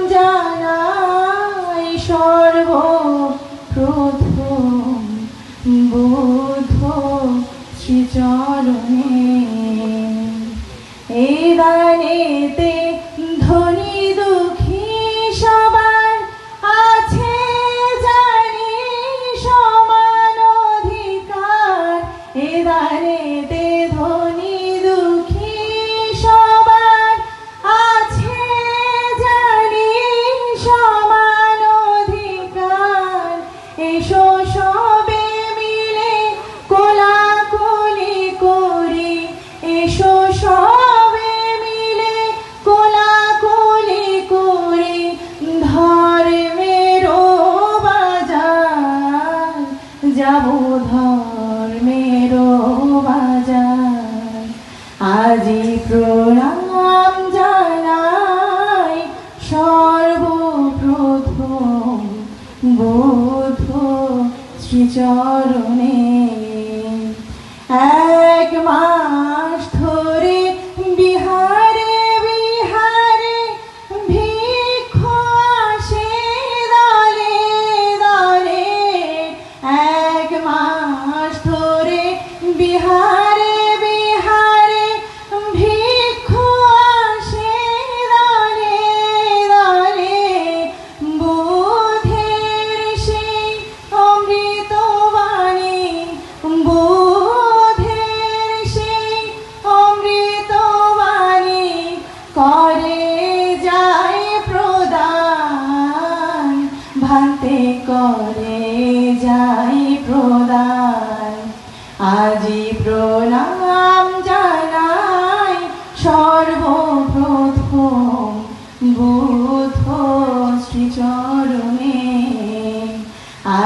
প্রণাম সর্ব প্রথম বোধ শ্রীচরণে। এই দানেতে এসো সবে মিলে কোলাকুলি করি। এসো সবে মিলে কোলাকুলি করি। ধর্মের বাজার, যাব ধর্মের বাজার। আজি প্রণাম বুধ শ্রীচরণে। এক মা হাতে করে যাই প্রদান। আজি প্রণাম জানাই সর্বপ্রথম বুধ শ্রীচরণে।